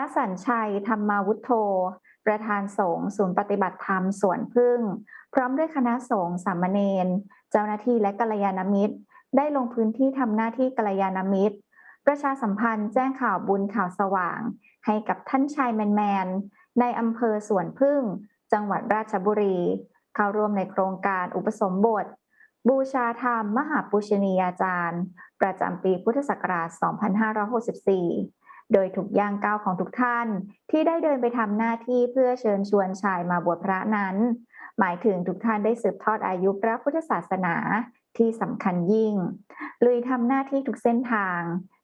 ระสัญชัยธรรมาวุฒโธ ประธานสงฆ์ศูนย์ปฏิบัติธรรมสวนพึ่ง พร้อมด้วยคณะสงฆ์สามเณรเจ้าหน้าที่และกัลยาณมิตร ได้ลงพื้นที่ทำหน้าที่กัลยาณมิตร ประชาสัมพันธ์แจ้งข่าวบุญข่าวสว่าง ให้กับท่านชายแมนแมนในอำเภอสวนพึ่ง จังหวัดราชบุรี เข้าร่วมในโครงการอุปสมบท บูชาธรรมมหาปุชนียาจารย์ ประจำปีพุทธศักราช 2564 โดยถูกย่างก้าวของทุกท่าน ที่ได้เดินไปทำหน้าที่เพื่อเชิญชวนชายมาบวชพระนั้น หมายถึงทุกท่านได้สืบทอดอายุพระพุทธศาสนาที่สำคัญยิ่ง ลุยทำหน้าที่ทุกเส้นทาง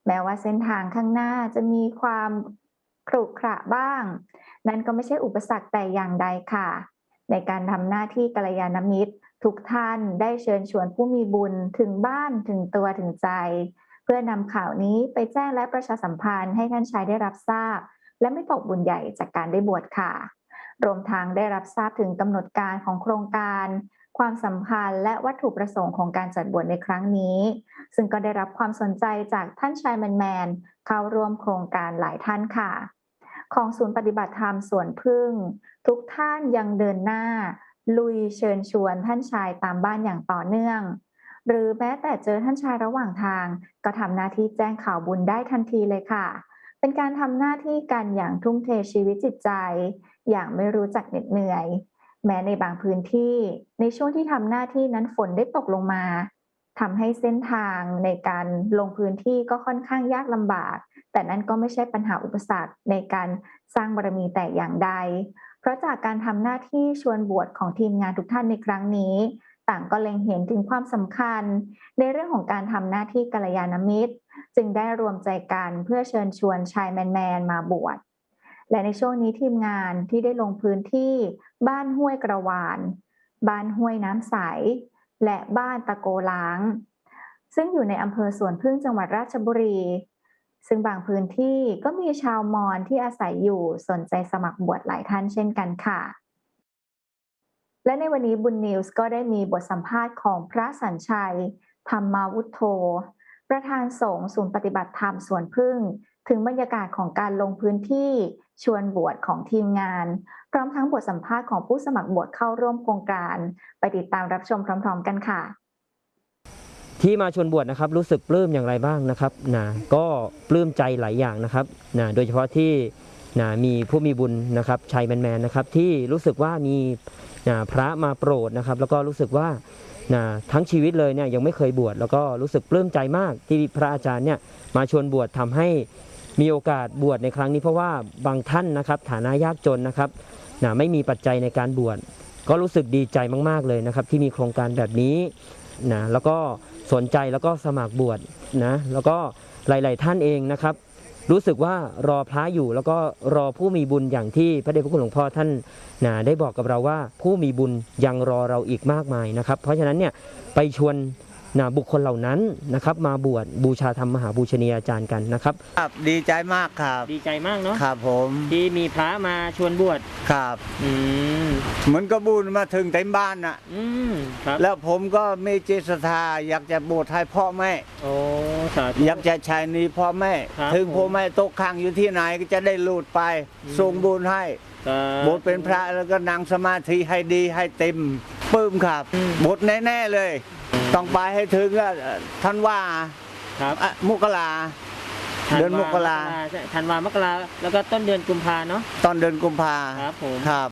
แม้ว่าเส้นทางข้างหน้าจะมีความขรุขระบ้าง นั่นก็ไม่ใช่อุปสรรคแต่อย่างใดค่ะ ในการทำหน้าที่กัลยาณมิตร ทุกท่านได้เชิญชวนผู้มีบุญถึงบ้านถึงตัวถึงใจ เพื่อนำข่าวนี้ไปแจ้งและประชาสัมพันธ์ให้ท่านชายได้รับทราบ และไม่ตกบุญใหญ่จากการได้บวชค่ะ รวมทั้งได้รับทราบถึงกำหนดการของโครงการ ความสำคัญและวัตถุประสงค์ของการจัดบวชในครั้งนี้ ซึ่งก็ได้รับความสนใจจากท่านชายแมนแมนเข้าร่วมโครงการหลายท่านค่ะ ของศูนย์ปฏิบัติธรรมสวนพึ่ง ทุกท่านยังเดินหน้าลุยเชิญชวนท่านชายตามบ้านอย่างต่อเนื่อง หรือแม้แต่เจอท่านชายระหว่างทาง ก็ทำหน้าที่แจ้งข่าวบุญได้ทันทีเลยค่ะ เป็นการทำหน้าที่กันอย่างทุ่มเทชีวิตจิตใจ อย่างไม่รู้จักเหน็ดเหนื่อย แม้ในบางพื้นที่ ในช่วงที่ทำหน้าที่นั้นฝนได้ตกลงมาทำให้เส้นทางในการลงพื้นที่ก็ค่อนข้างยากลำบาก แต่นั่นก็ไม่ใช่ปัญหาอุปสรรคในการสร้างบารมีแต่อย่างใด เพราะจากการทำหน้าที่ชวนบวชของทีมงานทุกท่านในครั้งนี้ ต่างก็เล็งเห็นถึงความสำคัญ ในเรื่องของการทำหน้าที่กัลยาณมิตร จึงได้รวมใจกันเพื่อเชิญชวนชายแมนๆมาบวชและในช่วงนี้ทีมงานที่ได้ลงพื้นที่ บ้านห้วยกระวาน บ้านห้วยน้ำใส และบ้านตะโกล้าง ซึ่งอยู่ในอำเภอสวนพึ่งจังหวัดราชบุรี ซึ่งบางพื้นที่ก็มีชาวมอญที่อาศัยอยู่สนใจสมัครบวชหลายท่านเช่นกันค่ะ และในวันนี้บุญนิวส์ก็ได้มีบทสัมภาษณ์ของพระสัญชัย ธรรมาวุฒโธ ประธานสงฆ์ศูนย์ปฏิบัติธรรมสวนพึ่ง ถึงบรรยากาศของการลงพื้นที่ชวนบวชของทีมงาน พร้อมทั้งบทสัมภาษณ์ของผู้สมัครบวชเข้าร่วมโครงการ ไปติดตามรับชมพร้อม ๆ กันค่ะ ที่มาชวนบวชนะครับรู้สึกปลื้มอย่างไรบ้างนะครับนะก็ปลื้มใจหลายอย่างนะครับนะโดยเฉพาะที่นะมีผู้มีบุญนะครับชัยแมนแมนๆนะครับที่รู้สึกว่ามี นะพระมาโปรดนะครับ แล้วก็รู้สึกว่านะทั้งชีวิตเลยเนี่ยยังไม่เคยบวชแล้วก็รู้สึกปลื้มใจมากที่พระอาจารย์เนี่ยมาชวนบวชทำให้มีโอกาสบวชในครั้งนี้เพราะว่าบางท่านนะครับ ฐานะยากจนนะครับนะไม่มีปัจจัยในการบวชก็รู้สึกดีใจมาก ๆเลยนะครับ ที่มีโครงการแบบนี้นะแล้วก็สนใจแล้วก็สมัครบวชนะแล้วก็หลาย ๆ ท่านเองนะครับ รู้สึกว่ารอพระอยู่แล้วก็รอผู้มีบุญอย่างที่พระเดชพระคุณหลวงพ่อท่านนะได้บอกกับเราว่าผู้มีบุญยังรอเราอีกมากมายนะครับ เพราะฉะนั้นเนี่ยไปชวน นะบุคคลเหล่านั้นนะครับมาบวชบูชาธรรมมหาบูชนียาจารย์กันนะครับ ครับดีใจมากครับ ดีใจมากเนาะครับผมที่มีพระมาชวนบวชครับ อืมเหมือนกับบุญมาถึงเต็มบ้านน่ะ อืมครับแล้วผมก็มีจิตศรัทธาอยากจะบวชให้พ่อแม่ โอ้สาธุ อยากจะใช้หนี้พ่อแม่ ครับถึงผมพ่อแม่ตกค้างอยู่ที่ไหนก็จะได้หลุดไปอืม ส่งบุญให้สาธุ บวชเป็นพระแล้วก็นั่งสมาธิให้ดีให้เต็มปลื้มครับอืม บวชแน่ๆเลย ต้องไปให้ถึงอะท่านว่าครับอะมุกราเดือนมกราใช่ธันวามกราแล้วก็ต้นเดือนกุมภาเนาะตอนเดือนกุมภาครับผม ครับ